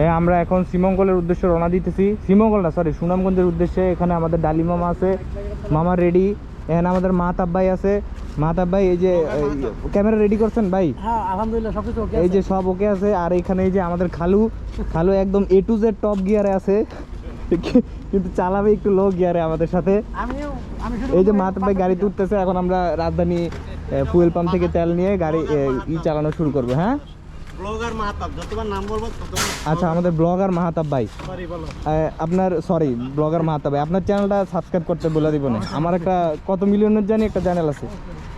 এ, আমরা এখন শ্রীমঙ্গলের উদ্দেশ্যে রওনা দিতেছি। শ্রীমঙ্গল না সরি সুনামগঞ্জের উদ্দেশ্যে। এখানে আমাদের ডালি মামা আছে মামা রেডি। এখানে আমাদের মাহাতাব ভাই আছে। মাহাতাব ভাই এই যে ক্যামেরা রেডি করছেন ভাই? হ্যাঁ আলহামদুলিল্লাহ সব ওকে এই যে সব ওকে আছে। আর এখানে এই যে আমাদের খালু খালু একদম এ টু জেড টপ গিয়ারে আছে। কিন্তু চালাবে একটু লো গিয়ারে আমাদের সাথে। এই যে মাহাতাব ভাই গাড়ি তুলতেছে এখন আমরা রাজধানী ফুয়েল পাম্প থেকে তেল নিয়ে গাড়ি ই চালানো শুরু করব হ্যাঁ? ব্লগার মাহাতাব যতবার নাম বলব ততবার আচ্ছা আমাদের ব্লগার মাহাতাব ভাই। সরি বলো। আপনার সরি ব্লগার মাহাতাব ভাই আপনার চ্যানেলটা সাবস্ক্রাইব করতে বলে দিব না। আমার একটা কত মিলিয়নের জানি একটা চ্যানেল আছে।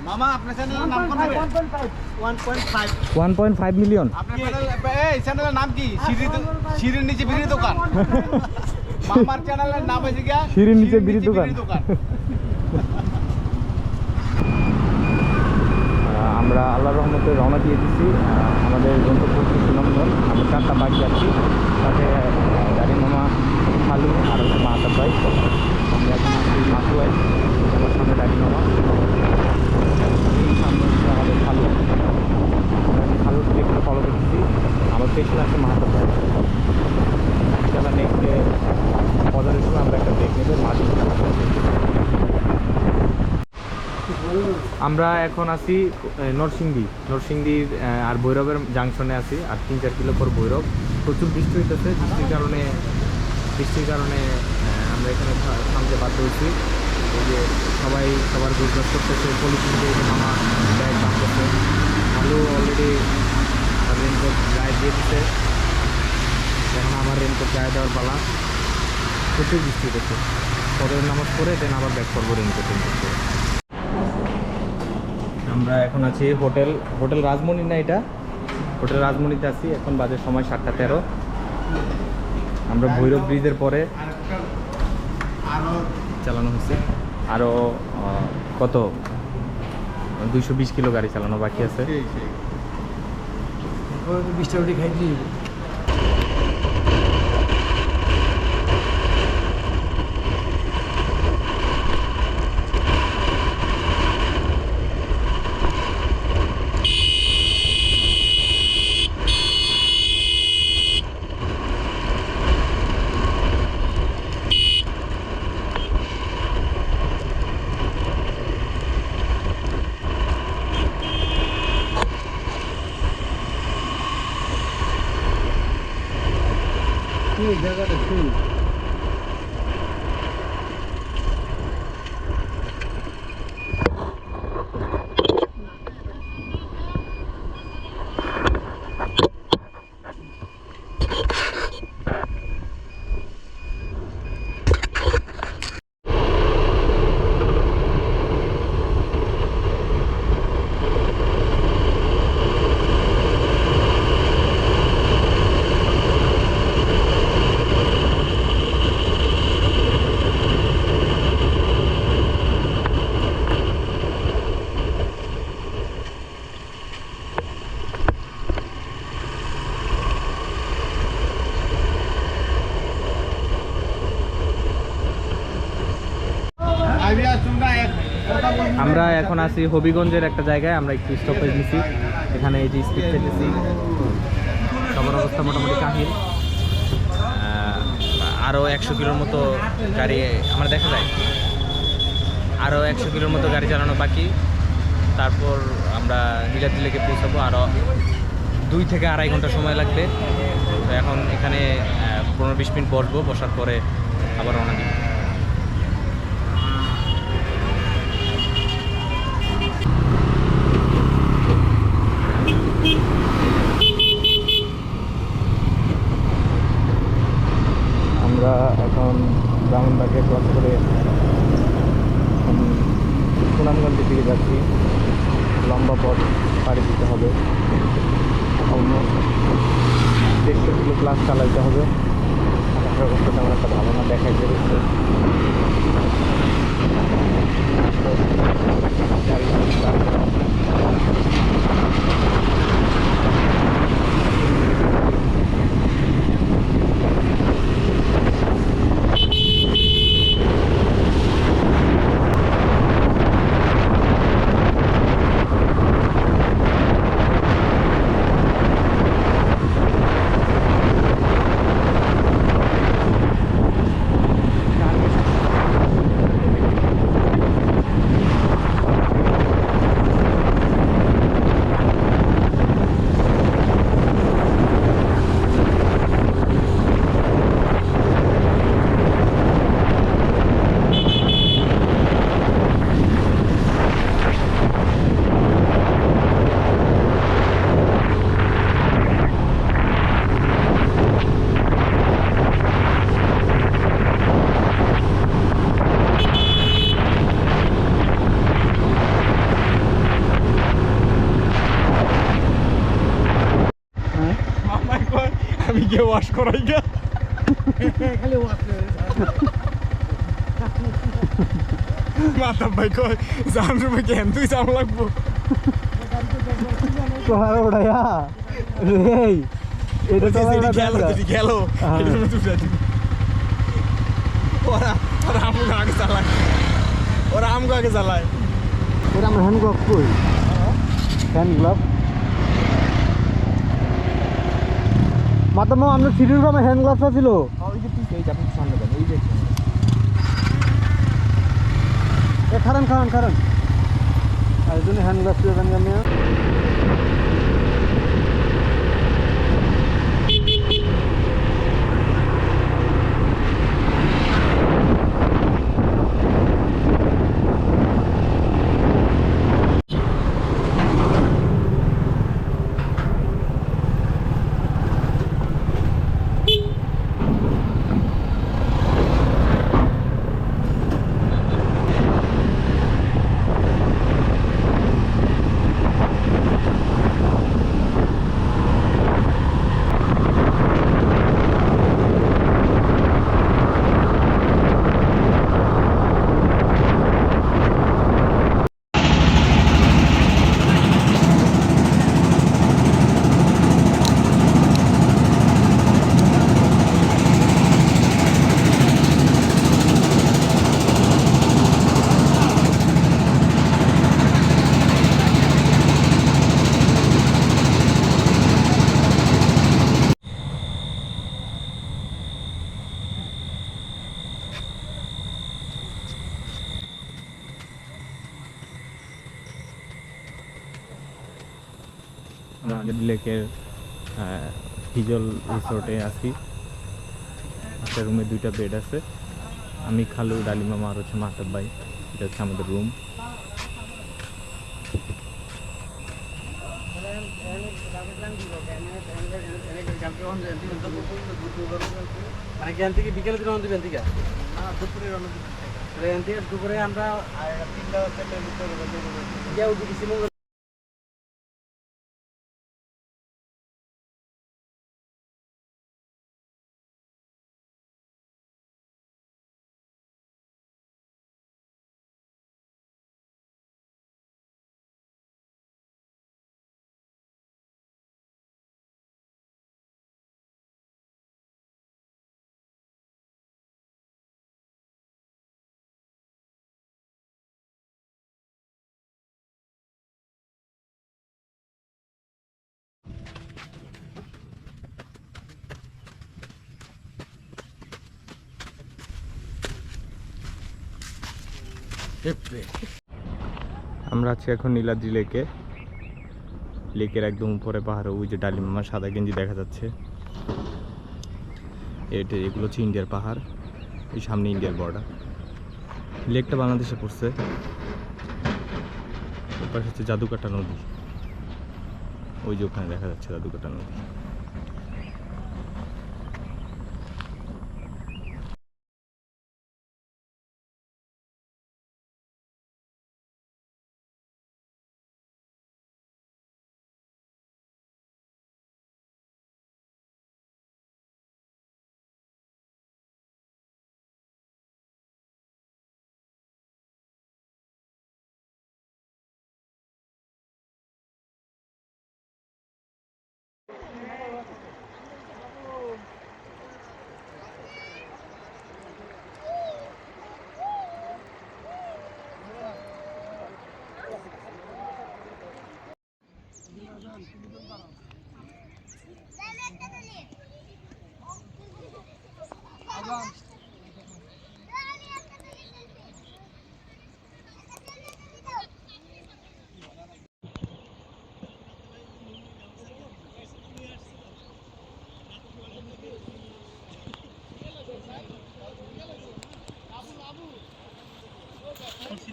মামা আপনার চ্যানেলের নাম কোন হবে 1.5 ওয়ান পয়েন্ট ফাইভ মিলিয়ন আপনার এই চ্যানেলের নাম কি? সিঁড়ি সিঁড়ির নিচে বিড়ি দোকান? মামার চ্যানেলের নাম হয়েছে গিয়া সিঁড়ির নিচে বিড়ি দোকান। আমরা আল্লাহ রহমতে রওনা দিয়ে দিচ্ছি আমাদের গন্তব্য সুনামগঞ্জ। আমরা চারটা বাইক যাচ্ছি তাতে গাড়ি মামা, খালু, আর হচ্ছে মাহাতাব ভাই। আমরা এখন আসছি বাইক আমার সামনে গাড়ি মামা। সামনে হচ্ছে আমাদের খালু। আমরা খালুর ফলো করতেছি। আমার পেছনে আছে মাহাতাব ভাই। আমরা এখন আছি নরসিংদী। নরসিংদীর আর ভৈরবের জাংশনে আছি, আর তিন চার কিলো পর ভৈরব। প্রচুর বৃষ্টি হইতেছে, বৃষ্টির কারণে বৃষ্টির কারণে আমরা এখানে থামতে বাধ্য হয়েছি। এই যে সবাই সবার গুজরাট করতেছে, পলিথিন দিয়ে মামা ব্যাগ বাঁধতেছে। আলু অলরেডি রেনকোট গায়ে দিয়ে দিচ্ছে এখন আমার রেনকোট গায়ে দেওয়ার পালা। প্রচুর বৃষ্টি হচ্ছে ফজরের নামাজ পড়ে দেন আবার ব্যাক করব রেনকোট রেনকোট করে আমরা এখন আছি হোটেল হোটেল রাজমণি না এটা? হোটেল রাজমণিতে আছি এখন বাজে সময় সাতটা তেরো। আমরা ভৈরব ব্রিজের পরে চালানো হচ্ছে। আরও কত? দুইশো বিশ কিলো গাড়ি চালানো বাকি আছে। বিশটা রুটি খাই দিই কি জায়গাটা কি আইবিয়া তোমরা এক কথা বল আমরা এখন আছি হবিগঞ্জের একটা জায়গায়, আমরা একটু স্টপেজ নিছি। এখানে এই যে স্পিড খেতেছি সবার অবস্থা মোটামুটি কাহিল। আরও একশো কিলোর মতো গাড়ি আমরা দেখা যায়। আরও একশো কিলোর মতো গাড়ি চালানো বাকি। তারপর আমরা নীলাদ্রি লেকে পৌঁছাবো। আরও দুই থেকে আড়াই ঘণ্টা সময় লাগবে। তো এখন এখানে পনেরো বিশ মিনিট বসবো। বসার পরে আবার রওনা দিব। ওয়াশ করাই গা। খালি ওয়াশ মাতা ভাই কয় জান রুমে কেন তুই যাম লাগবো? কোহার ওড়াইয়া? রেই এটা তো আমার গেল যদি গেল মধ্যে উঠে দিবি। ওরা ওরা আমগো আগে চালায়। ওরা আমগো আগে চালায়। এটা আমার হ্যান্ড গ্লাভ কই? হ্যান্ড গ্লাভ মাতামা আমরা সিটির আমার হ্যান্ড গ্লাভটা ছিল। এই এই খারান খারান খারান আর জন্য হ্যান্ড গ্লাভ লেকের হিজল রিসোর্টে আছি। একটা রুমে দুইটা বেড আছে। আমি খালু ডালিমা আর হচ্ছে মাহতাব ভাই। এটা হচ্ছে আমাদের রুম মানে বিকেলে দিন দিবেন থেকে দুপুরে দুপুরে আমরা তিনটা চারটার ভিতরে আমরা আছি এখন নীলাদ্রি লেকে। লেকের একদম উপরে পাহাড়ে, ওই যে ডালিমা সাদা গেঞ্জি দেখা যাচ্ছে। এটা এগুলো হচ্ছে ইন্ডিয়ার পাহাড়, এই সামনে ইন্ডিয়ার বর্ডার লেকটা বাংলাদেশে পড়ছে। ওপাশে হচ্ছে জাদুকাটা নদী। ওই যে ওখানে দেখা যাচ্ছে জাদুকাটা নদী।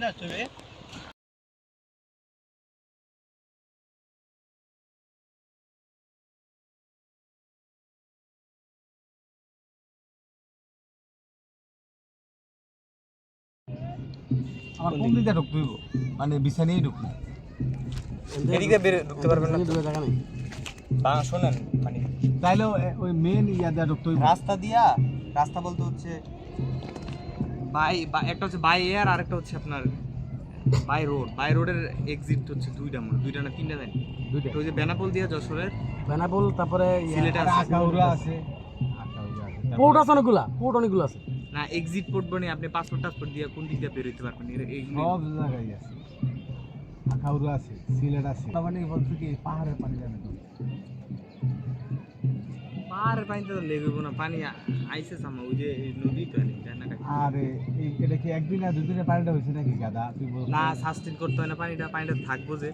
না আমার কোন দিকে ঢুকতে হইব? মানে বিছানেই ঢুকবো। এদিকে বের ঢুকতে পারবেন না জায়গা নেই বা শোনেন মানে তাইলে ওই মেন ইয়া দেওয়া ঢুকতে। রাস্তা দিয়া রাস্তা বলতে হচ্ছে বাই বা- একটা হচ্ছে বাই এয়ার আর একটা হচ্ছে আপনার বাই রোড বাই রোডের এক্সিট হচ্ছে দুইটা মনে দুইটা না তিনটা জানি। দুইটা। ওই যে বেনাপোল দিয়া যশোরের বেনাপোল তারপরে সিলেটে আছে। আখাউড়া আছে। পোর্ট আছে। অনেকগুলা পোর্ট অনেকগুলো আছে। না এক্সিট পোর্ট বনে আপনি পাসপোর্ট টাসপোর্ট দিয়ে কোন দিক দিয়ে বের হইতে পারবেন? এইগুলি সব জায়গায় আছে। আখাউড়া আছে সিলেট আছে। মানে বলছে কি পাহাড়ের পানি তো। পাহাড়ের পানিতে তো লেগে না পানি আইসে সামা ওই যে নদী তো? এই এটা কি একদিন আর দুদিনে পানিটা হয়েছে নাকি গাদা? তুই বল। না সাস্টেন করতে হয় না পানিটা পানিটা থাকব যে।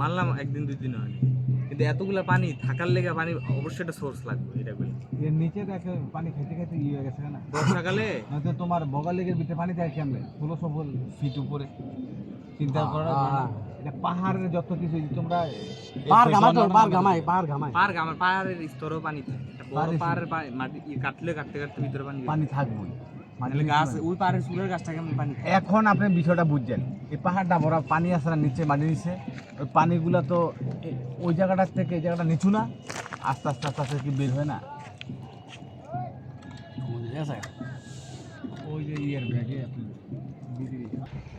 মানলাম একদিন দুই দিন হয় কিন্তু এতগুলা পানি থাকার লেগে পানি অবশ্যই একটা সোর্স লাগবে এটা বলে এর নিচে দেখে পানি খাইতে খাইতে ইয়ে হয়ে গেছে না বর্ষাকালে? নয়তো তোমার বগাল লেগের ভিতরে পানি থাকে কেমনে? ষোলোশো ফিট উপরে। চিন্তা করো পাহাড়ের যত কিছু তোমরা পাহাড় ঘামায় তো পাহাড় ঘামায় পাহাড় ঘামায়। পাহাড় আমার পাহাড়ের স্তরেও পানি থাকে। বড় পাহাড়ের মাটি কাটলে কাটতে কাটতে ভিতরে পানি পানি থাকবে মানে? এখন আপনি বিষয়টা বুঝছেন। এই পাহাড়টা বড় পানি আছে না নিচে মাটি নিচে। ওই পানিগুলো তো ওই জায়গাটার থেকে এই জায়গাটা নিচু না। আস্তে আস্তে আস্তে আস্তে কি বের হয় না?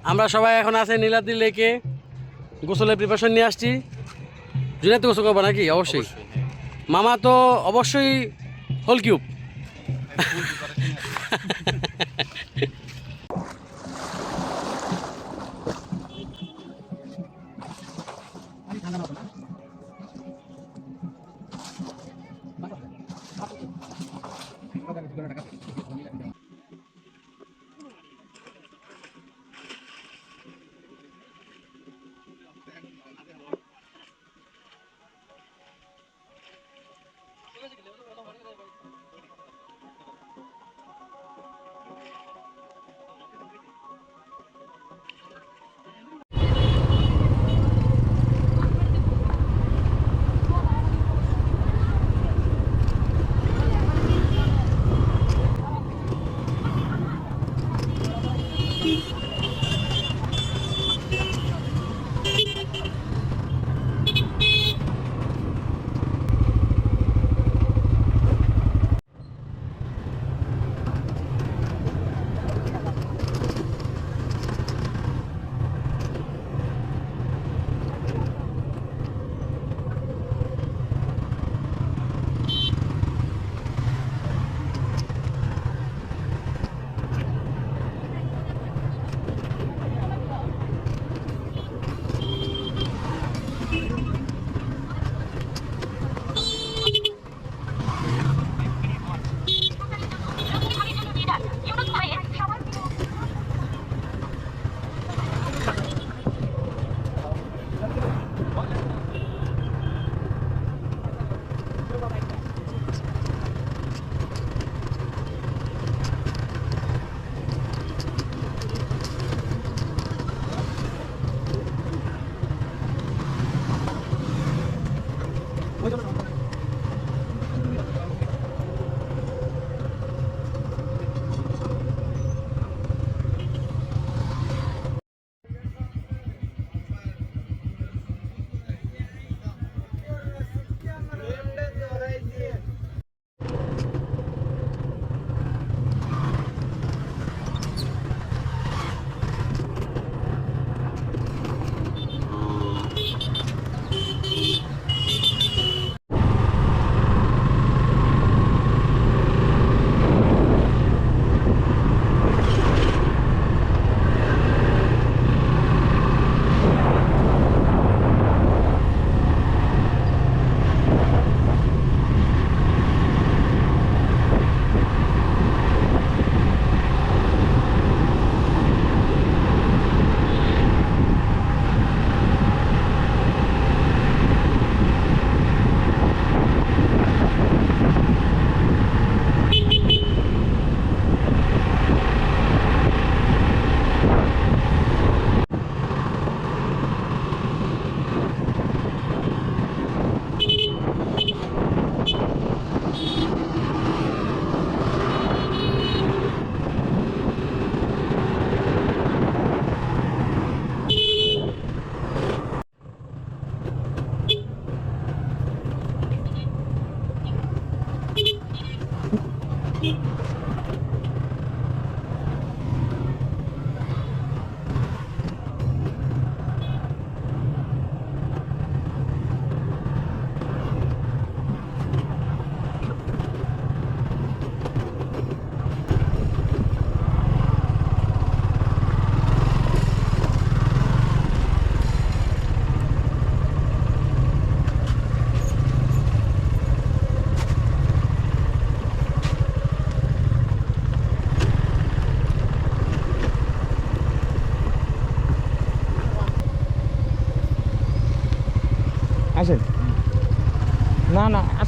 আমরা সবাই এখন আছে নীলাদ্রি লেকে। গোসলের প্রিপারেশন নিয়ে আসছি। জুনিয়ার তো গোসল করব নাকি? অবশ্যই। মামা তো অবশ্যই হোল কিউব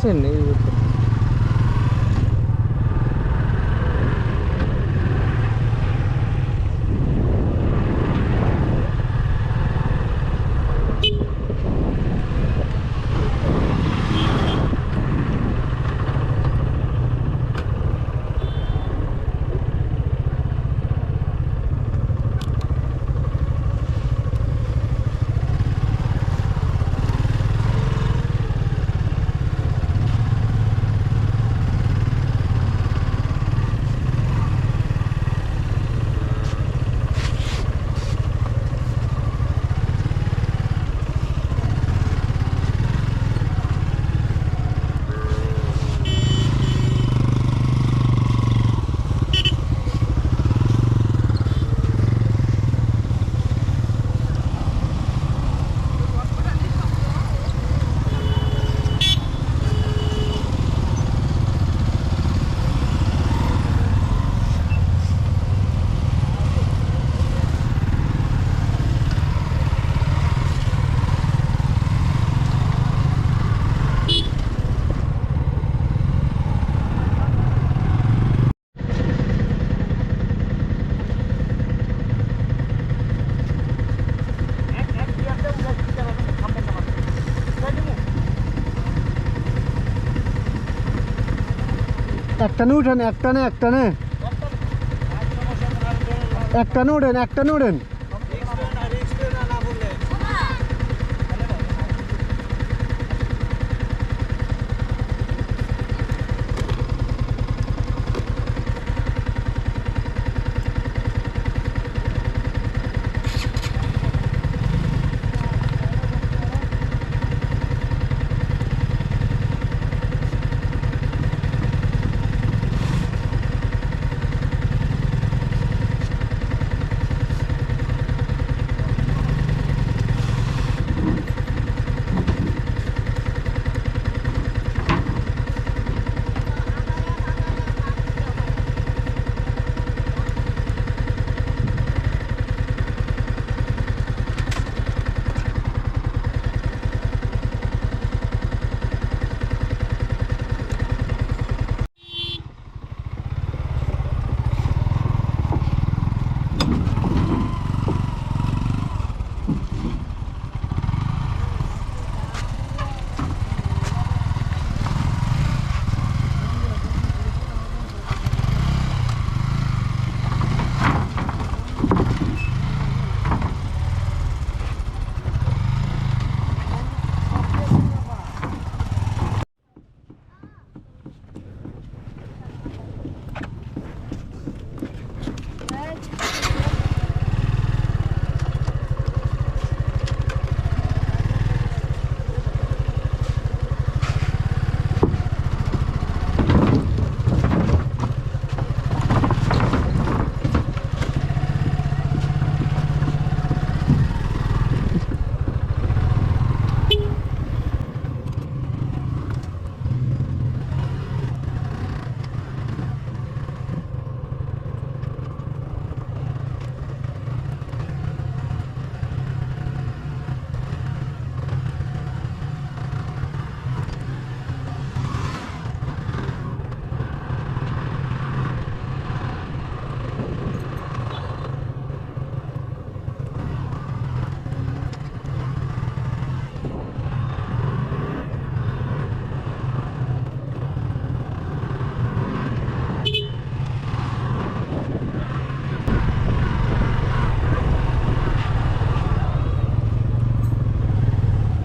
না আসেন এই একটানে উঠেন একটানে একটানে। একটানে উঠেন একটানে উঠেন।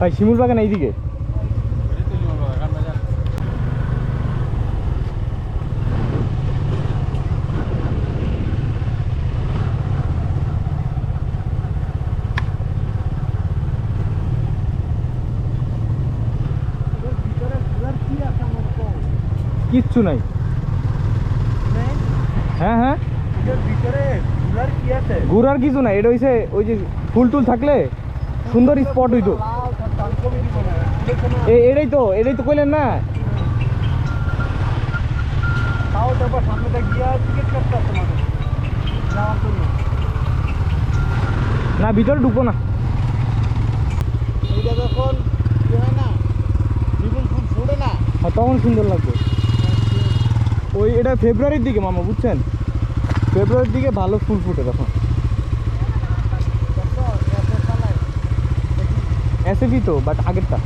ভাই, শিমুল বাগান এইদিকে? কিচ্ছু নাই। হ্যাঁ হ্যাঁ। ঘুরার কিছু নাই, এটা হইছে, ওই যে ফুল টুল থাকলে সুন্দর স্পট হইতো। এটাই তো এটাই তো কইলেন না? না ভিতরে ঢুকবো না। এইটা যখন কি হয় না বিপুল ফুল ফুটে না তখন সুন্দর লাগবে। ওই এটা ফেব্রুয়ারির দিকে মামা বুঝছেন? ফেব্রুয়ারির দিকে ভালো ফুল ফুটে তখন। এসএফি তো বাট আগেরটা।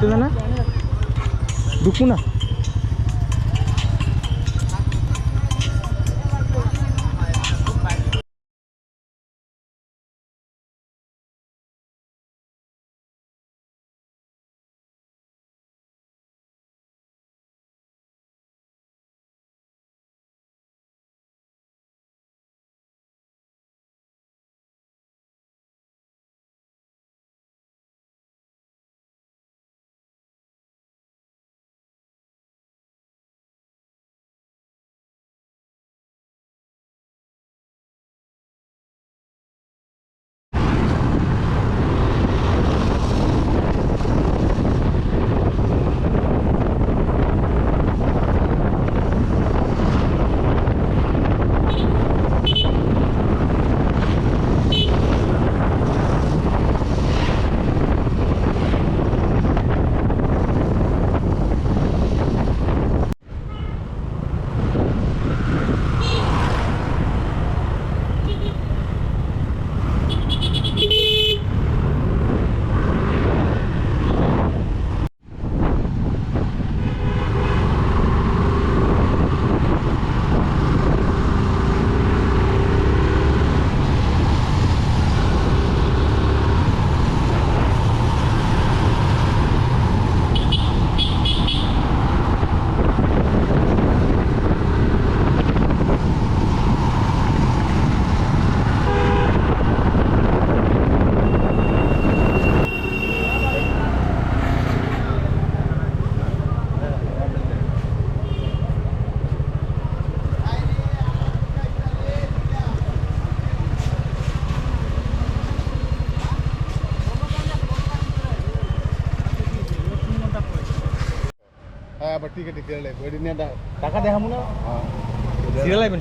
ঢুকতে দে না?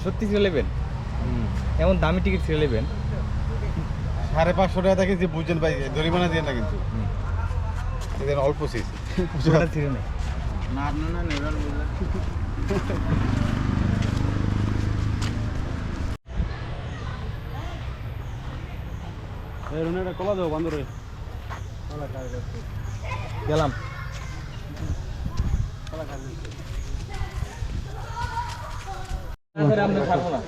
সত্যি সিরিয়াল নেবেন? এমন দামি টিকিট সিরিয়াল নেবেন। সাড়ে পাঁচশো টাকা থেকে যে বুঝছেন ভাই জরিমানা দিয়ে না কিন্তু। এখানে অল্প সিট নেই। না কলা দেবো বান্দরে। গেলাম। না।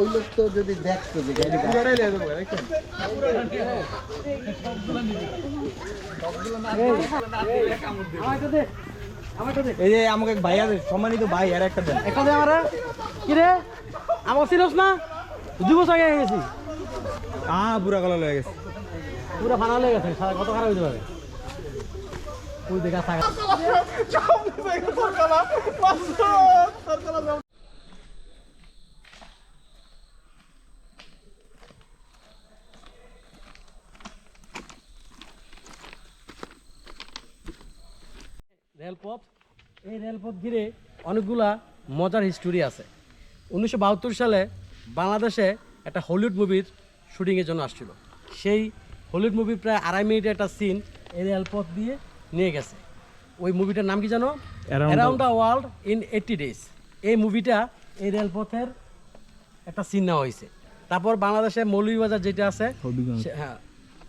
ওই লোক তো যদি দেখতো যে এই যে আমাকে এক ভাই আছে সম্মানিত ভাই আর একটা দেন। একটা দে আমারে। কি রে? আমার চিনস না? দুই বছর আগে গেছি। আ বুড়া গলা লয়ে গেছে। পুরো ফানা লেগে গেছে কত খারাপ হইতে পারে? রেলপথ, এই রেলপথ ঘিরে অনেকগুলা মজার হিস্টোরি আছে। উনিশশো বাহাত্তর সালে বাংলাদেশে একটা হলিউড মুভির শুটিংয়ের জন্য আসছিল। সেই হলিউড মুভির প্রায় আড়াই মিনিটের একটা সিন এই রেলপথ দিয়ে নিয়ে গেছে। ওই মুভিটার নাম কি জানো? Around the world in eighty days এই মুভিটা এই রেলপথের একটা সিন হয়েছে। তারপর বাংলাদেশে মৌলভীবাজার যেটা আছে হবিগঞ্জ। হ্যাঁ।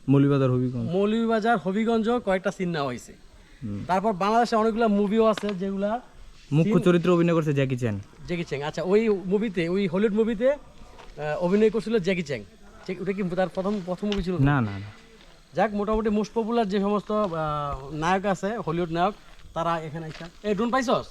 মৌলিবাজার হবিগঞ্জ। মৌলভীবাজার হবিগঞ্জ কয়েকটা সিন হয়েছে। তারপর বাংলাদেশে অনেকগুলো মুভিও আছে যেগুলা মুখ্য চরিত্র অভিনয় করছে জ্যাকি চ্যান জ্যাকি চ্যাং আচ্ছা ওই মুভিতে ওই হলিউড মুভিতে অভিনয় করছিল জ্যাকি চ্যাং যে- ওটা কি তার প্রথম প্রথম মুভি ছিল? না না না। যাক, মোটামুটি মোস্ট পপুলার যে সমস্ত নায়ক আছে হলিউড নায়ক, তারা এখানে এই, ড্রোন পাইছস?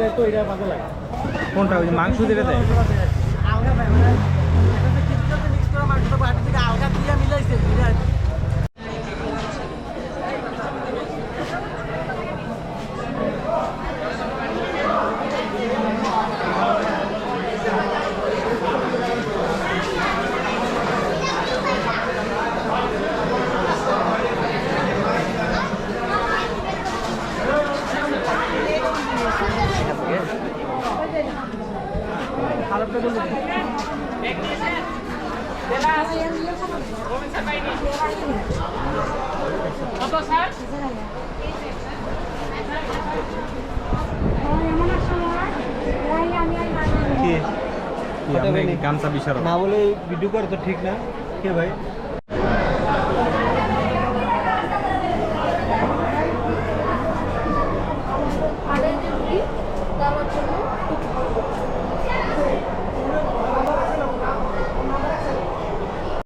দেয় তো এটা ভালো লাগে। কোনটা? ওই মাংস দিয়ে দেয় আলগা পায় মানে এটাতে কিছুটাতে মিক্স করা মাংসটা বাটি থেকে আলগা দিয়ে মিলাইছে মিলাই কি কি আপনি কি গামছা বিশারক না বলে ভিডিও করে তো ঠিক না কে ভাই